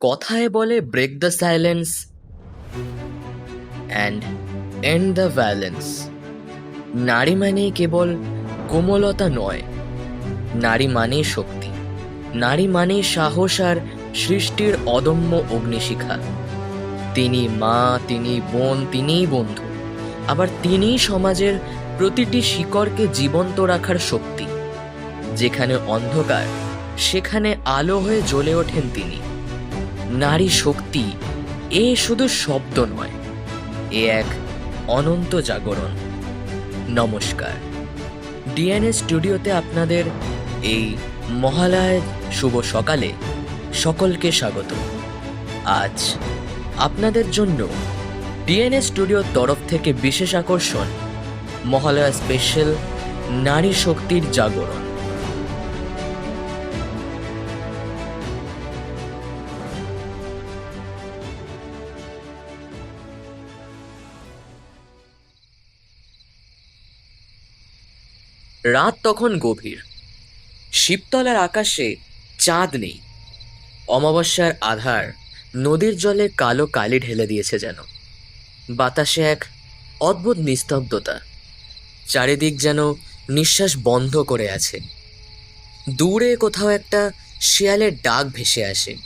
কথায় বলে break the silence and end the violence নারী মানে কেবল কোমলতা নয়, নারী মানেই শক্তি। নারী মানেই সাহস আর সৃষ্টির অদম্য অগ্নিশিখা। তিনি মা, তিনি বোন, তিনিই বন্ধু। আবার তিনিই সমাজের প্রতিটি শিকড়কে জীবন্ত রাখার শক্তি। যেখানে অন্ধকার, সেখানে আলো হয়ে জ্বলে ওঠেন তিনি। নারী শক্তি এ শুধু শব্দ নয়, এ এক অনন্ত জাগরণ। নমস্কার। ডিএনএ স্টুডিওতে আপনাদের এই মহালয় শুভ সকালে সকলকে স্বাগত। আজ আপনাদের জন্য ডিএনএ স্টুডিওর তরফ থেকে বিশেষ আকর্ষণ মহালয়া স্পেশাল নারী শক্তির জাগরণ। রাত তখন গভীর। শিবতলার আকাশে চাঁদ নেই। অমাবস্যার আধার নদীর জলে কালো কালি ঢেলে দিয়েছে যেন। বাতাসে এক অদ্ভুত নিস্তব্ধতা। চারিদিক যেন নিঃশ্বাস বন্ধ করে আছে। দূরে কোথাও একটা শিয়ালের ডাক ভেসে আসে।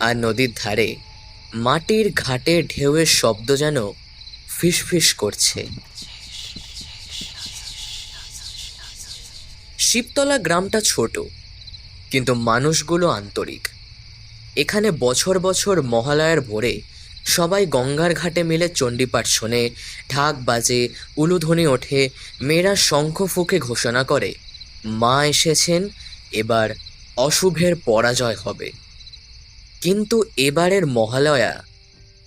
আর নদীর ধারে মাটির ঘাটে ঢেউয়ের শব্দ যেন ফিসফিস করছে। শিবতলা গ্রামটা ছোট, কিন্তু মানুষগুলো আন্তরিক। এখানে বছর বছর মহালয়ার ভোরে সবাই গঙ্গার ঘাটে মিলে চণ্ডীপাঠ শোনে, ঢাক বাজে, উলুধ্বনি ওঠে, মেয়েরা শঙ্খ ফুঁকে ঘোষণা করে, মা এসেছেন, এবার অশুভের পরাজয় হবে। কিন্তু এবারের মহালয়া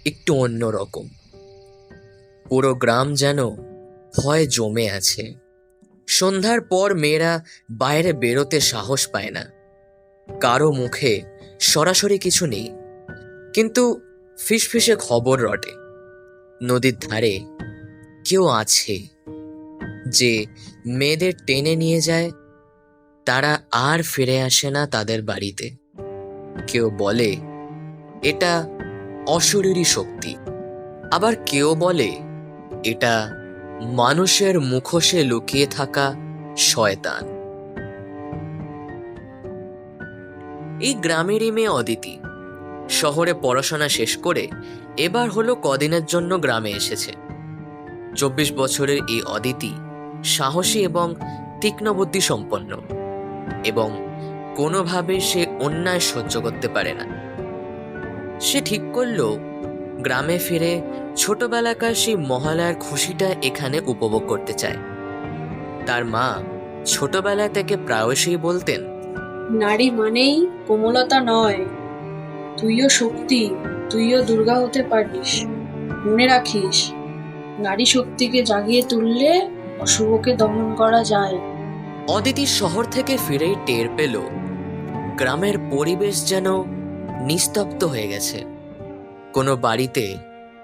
একটু অন্যরকম। পুরো গ্রাম যেন ভয় জমে আছে। সন্ধ্যার পর মেয়েরা বাইরে বেরোতে সাহস পায় না। কারও মুখে সরাসরি কিছু নেই, কিন্তু ফিসফিসে খবর রটে। নদীর ধারে কেউ আছে যে মেয়েদের টেনে নিয়ে যায়, তারা আর ফিরে আসে না তাদের বাড়িতে। কেউ বলে, এটা অশরীরী শক্তি। আবার কেউ বলে, এটা মানুষের মুখোশে লুকিয়ে থাকা শয়তান। এই গ্রামেরই মেয়ে অদিতি। শহরে পড়াশোনা শেষ করে এবার হলো কদিনের জন্য গ্রামে এসেছে। চব্বিশ বছরের এই অদিতি সাহসী এবং তীক্ষ্ণ বুদ্ধি সম্পন্ন এবং কোনোভাবে সে অন্যায় সহ্য করতে পারে না। সে ঠিক করল গ্রামে ফিরে ছোটবেলাকার সেই মহালয়ার খুশিটা এখানে উপভোগ করতে চায়। তার মা ছোটবেলা থেকে প্রায়শই বলতেন নারী মানেই কোমলতা নয় তুইও শক্তি তুইও দুর্গা হতে পারিস মনে রাখিস নারী শক্তিকে জাগিয়ে তুললে অশুভকে দমন করা যায়। অদিতি শহর থেকে ফিরেই টের পেল গ্রামের পরিবেশ যেন নিস্তব্ধ হয়ে গেছে। কোনো বাড়িতে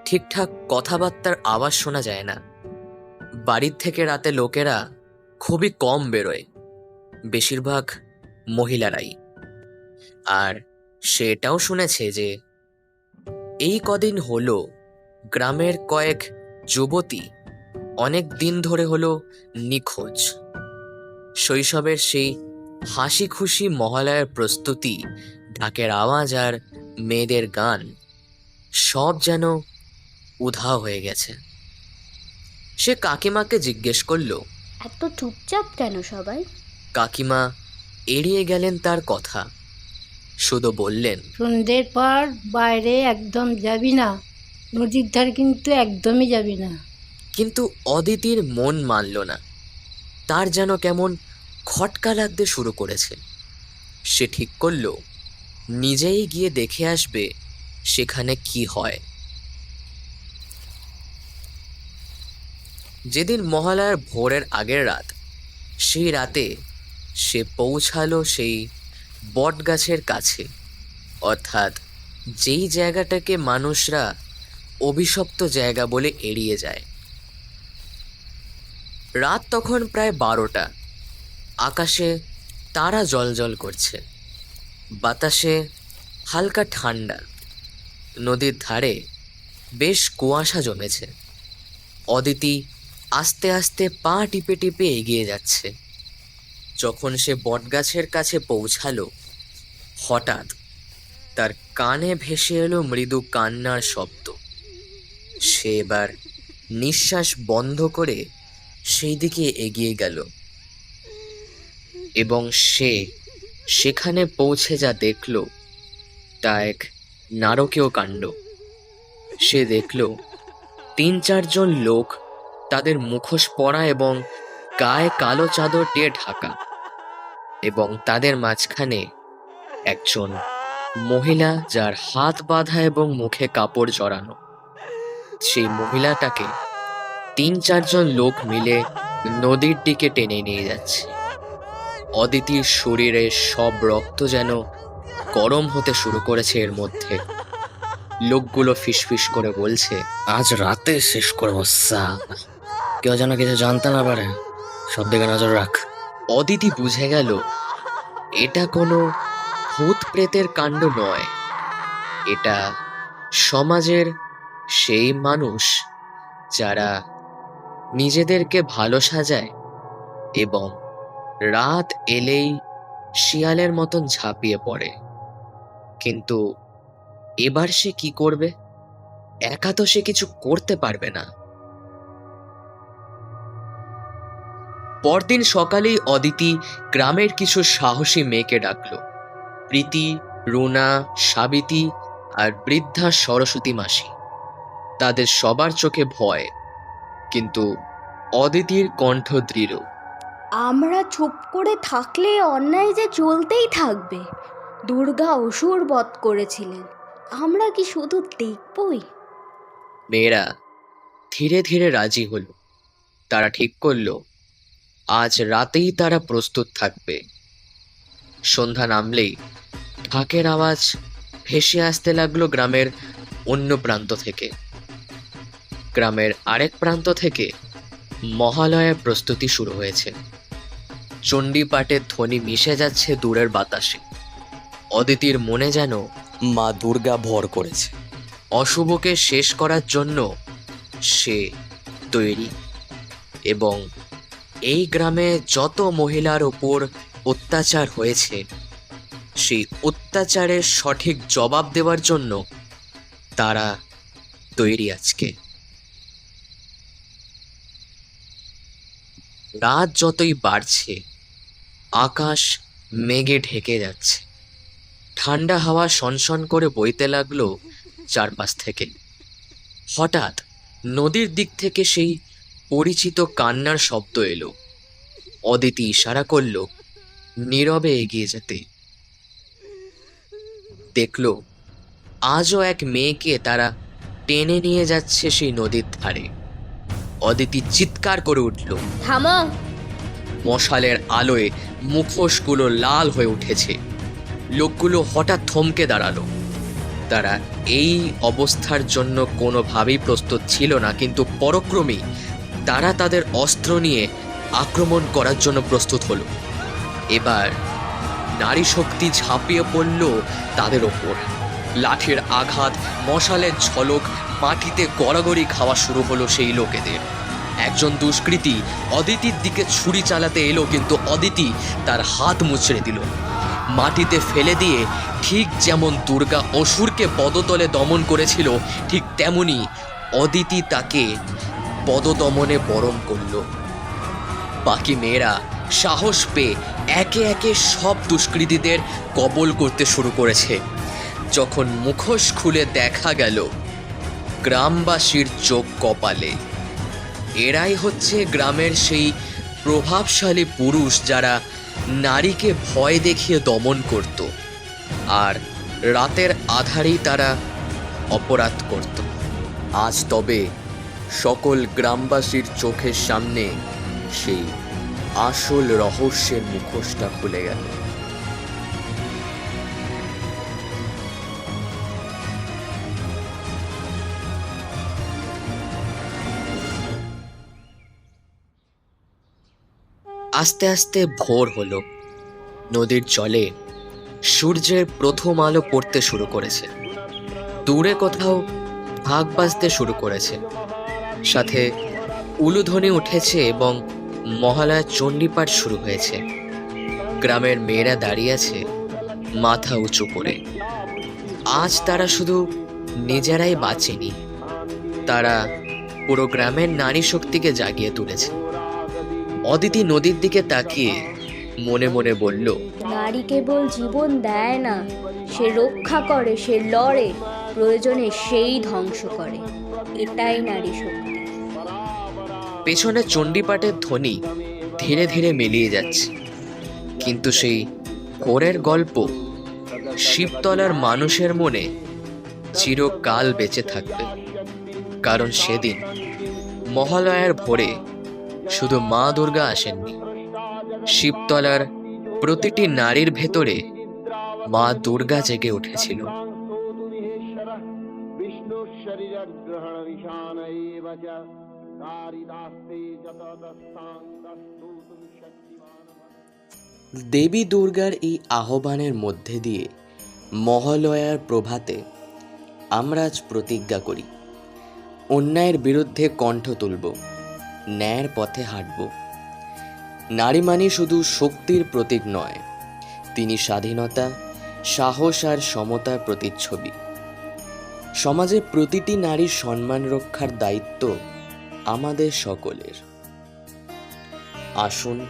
ঠিকঠাক কথাবার্তার আওয়াজ শোনা যায় না। বাড়ির থেকে রাতে লোকেরা খুবই কম বেরোয়, বেশিরভাগ মহিলারাই। আর সেটাও শুনেছে যে, এই কদিন হলো গ্রামের কয়েক যুবতী অনেক দিন ধরে হলো নিখোঁজ। শৈশবের সেই হাসি খুশি মহালয়ার প্রস্তুতি, ঢাকের আওয়াজ আর মেয়েদের গান সব যেন উধাও হয়ে গেছে। সে কাকিমাকে জিজ্ঞেস করল এত চুপচাপ কেন সবাই? কাকিমা এড়িয়ে গেলেন তার কথা। শুধু বললেন সন্ধ্যের পর বাইরে একদম যাবি না। নদীর ধার কিন্তু একদমই যাবি না। কিন্তু অদিতির মন মানল না। তার যেন কেমন খটকা লাগতে শুরু করেছে। সে ঠিক করল নিজেই গিয়ে দেখে আসবে সেখানে কি হয়? যেদিন মহালয়ার ভোরের আগের রাত, সেই রাতে সে পৌঁছালো সেই বটগাছের কাছে। অর্থাৎ যেই জায়গাটাকে মানুষরা অভিশপ্ত জায়গা বলে এড়িয়ে যায়। রাত তখন প্রায় বারোটা। আকাশে তারা জলজল করছে। বাতাসে হালকা ঠান্ডা। নদীর ধারে বেশ কুয়াশা জমেছে। অদিতি আস্তে আস্তে পা টিপে টিপে এগিয়ে যাচ্ছে। যখন সে বটগাছের কাছে পৌঁছালো, হঠাৎ তার কানে ভেসে এলো মৃদু কান্নার শব্দ। সে এবার নিঃশ্বাস বন্ধ করে সেই দিকে এগিয়ে গেল এবং সে সেখানে পৌঁছে যা দেখল, তা এক নারকীয় কাণ্ড। সে দেখল, তিন চারজন লোক তাদের মুখোশ পরা এবং গায়ে কালো চাদর দিয়ে ঢাকা এবং তাদের মাঝখানে একজন মহিলা যার হাত বাঁধা এবং মুখে কাপড় জড়ানো। সেই মহিলাটাকে তিন চারজন লোক মিলে নদীর দিকে টেনে নিয়ে যাচ্ছে। অদিতির শরীরে সব রক্ত যেন গরম হতে শুরু করেছে এর মধ্যে। লোকগুলো ফিসফিস করে বলছে, আজ রাতে শেষ করব কেউ যেন কিছু জানতে না পারে। সব দিকে নজর রাখ। অদিতি বুঝে গেল, এটা কোনো ভূত প্রেতের কাণ্ড নয়। এটা সমাজের সেই মানুষ যারা নিজেদেরকে ভালো সাজায় এবং রাত এলেই শিয়ালের মতন ঝাঁপিয়ে পড়ে। কিন্তু এবার সে কি করবে? একা তো সে কিছু করতে পারবে না। পরদিন সকালেই অদিতি গ্রামের কিছু সাহসী মেয়েকে ডাকলো। প্রীতি, রুনা, সাবিতি আর বৃদ্ধা সরস্বতী মাসি। তাদের সবার চোখে ভয়, কিন্তু অদিতির কণ্ঠ দৃঢ়। আমরা চুপ করে থাকলে অন্যায় যে চলতেই থাকবে। দুর্গা অসুর বধ করেছিলেন। আমরা কি শুধু দেখবই? মেয়েরা, ধীরে ধীরে রাজি হলো। তারা ঠিক করল, আজ রাতেই তারা প্রস্তুত থাকবে। সন্ধ্যা নামলেই ঢাকের আওয়াজ ভেসে আসতে লাগল গ্রামের অন্য প্রান্ত থেকে। গ্রামের আরেক প্রান্ত থেকে মহালয়ার প্রস্তুতি শুরু হয়েছে। চণ্ডীপাঠের ধ্বনি মিশে যাচ্ছে দূরের বাতাসে। অদিতির মনে যেন মা দুর্গা ভর করেছে। অশুভকে শেষ করার জন্য সে তৈরি। এবং এই গ্রামে যত মহিলার ওপর অত্যাচার হয়েছে, সেই অত্যাচারের সঠিক জবাব দেওয়ার জন্য তারা তৈরি আজকে। রাত যতই বাড়ছে আকাশ মেঘে ঢেকে যাচ্ছে। ঠান্ডা হাওয়া সনসন করে বইতে লাগল চারপাশ থেকে। হঠাৎ নদীর দিক থেকে সেই পরিচিত কান্নার শব্দ এলো। অদিতি ইশারা করল নীরবে এগিয়ে যেতে। দেখল আজও এক মেয়েকে তারা টেনে নিয়ে যাচ্ছে সেই নদীর ধারে। অদিতি চিৎকার করে উঠল। থামো। মশালের আলোয় মুখোশগুলো লাল হয়ে উঠেছে। লোকগুলো হঠাৎ থমকে দাঁড়াল। তারা এই অবস্থার জন্য কোনোভাবেই প্রস্তুত ছিল না, কিন্তু পরক্রমেই তারা তাদের অস্ত্র নিয়ে আক্রমণ করার জন্য প্রস্তুত হলো। এবার নারী শক্তি ঝাঁপিয়ে পড়ল তাদের ওপর। লাঠির আঘাত, মশালের ঝলক, মাটিতে গড়াগড়ি খাওয়া শুরু হলো সেই লোকেদের। একজন দুষ্কৃতী অদিতির দিকে ছুরি চালাতে এলো, কিন্তু অদিতি তার হাত মুচড়ে দিল। মাটিতে ফেলে দিয়ে ঠিক যেমন দুর্গা অসুরকে পদতলে দমন করেছিল, ঠিক তেমনি অদিতি তাকে পদদমনে বরণ করল। বাকি মেয়েরা সাহস পেয়ে একে একে সব দুষ্কৃতীদের কবল করতে শুরু করেছে। যখন মুখোশ খুলে দেখা গেল, গ্রামবাসীর চোখ কপালে। এরাই হচ্ছে গ্রামের সেই প্রভাবশালী পুরুষ যারা নারীকে ভয় দেখিয়ে দমন করত আর রাতের আধারেই তারা অপরাধ করত। আজ তবে সকল গ্রামবাসীর চোখের সামনে সেই আসল রহস্যের মুখোশটা খুলে গেল। আস্তে আস্তে ভোর হলো। নদীর জলে সূর্যের প্রথম আলো পড়তে শুরু করেছে। দূরে কোথাও ভাগ বাজতে শুরু করেছে। সাথে উলুধ্বনি উঠেছে এবং মহালয়া চণ্ডীপাঠ শুরু হয়েছে। গ্রামের মেয়েরা দাঁড়িয়ে আছে মাথা উঁচু করে। আজ তারা শুধু নিজেরাই বাঁচেনি। তারা পুরো গ্রামের নারী শক্তিকে জাগিয়ে তুলেছে। অদিতি নদীর দিকে তাকিয়ে মনে মনে বলল নারী কেবল জীবন দেয় না সে রক্ষা করে সে লড়ে প্রয়োজনে সেই ধ্বংস করে। এটাই নারী শক্তি। পেছনে চণ্ডীপাঠের ধ্বনি ধীরে ধীরে মিলিয়ে যাচ্ছে। কিন্তু সেই কোরের গল্প শিবতলার মানুষের মনে চিরকাল বেঁচে থাকবে। কারণ সেদিন মহালয়ার ভোরে শুধু মা দুর্গা আসেননি, শিবতলার প্রতিটি নারীর ভেতরে মা দুর্গা জেগে উঠেছিল। দেবী দুর্গার এই আহ্বানের মধ্যে দিয়ে মহালয়ার প্রভাতে আমরা আজ প্রতিজ্ঞা করি, অন্যায়ের বিরুদ্ধে কণ্ঠ তুলব। ন্যায়ের পথে হাঁটব। নারী মানে শুধু শক্তির প্রতীক নয়, তিনি স্বাধীনতা, সাহস আর সমতার প্রতিচ্ছবি। সমাজে প্রতিটি নারীর সম্মান রক্ষার দায়িত্ব আমাদের সকলের। আসুন,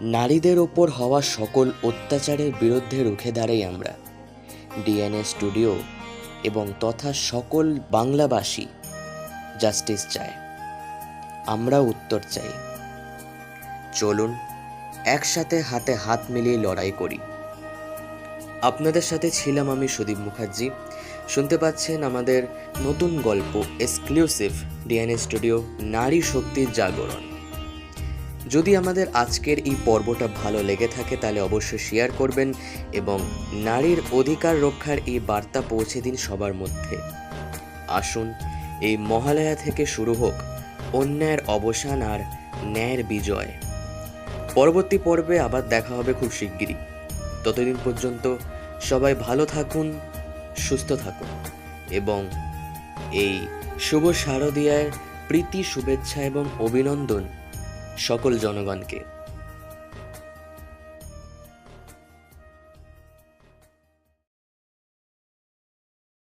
নারীদের ওপর হওয়া সকল অত্যাচারের বিরুদ্ধে রুখে দাঁড়াই আমরা। ডিএনএ স্টুডিও এবং তথা সকল বাংলাভাষী জাস্টিস চায়। আমরা উত্তর চাই। চলুন, একসাথে হাতে হাত মিলিয়ে লড়াই করি। আপনাদের সাথে ছিলাম আমি সুদীপ মুখার্জি। শুনতে পাচ্ছেন আমাদের নতুন গল্প এক্সক্লুসিভ ডিএনএ স্টুডিও নারী শক্তির জাগরণ। যদি আমাদের আজকের এই পর্বটা ভালো লেগে থাকে, তাহলে অবশ্যই শেয়ার করবেন এবং নারীর অধিকার রক্ষার এই বার্তা পৌঁছে দিন সবার মধ্যে। আসুন, এই মহালয়া থেকে শুরু হোক। অন্যায়ের অবসান আর ন্যায়ের বিজয়। পরবর্তী পর্বে আবার দেখা হবে খুব শিগগিরই। ততদিন পর্যন্ত সবাই ভালো থাকুন, সুস্থ থাকুন এবং এই শুভ শারদীয়ার প্রীতি, শুভেচ্ছা এবং অভিনন্দন সকল জনগণকে।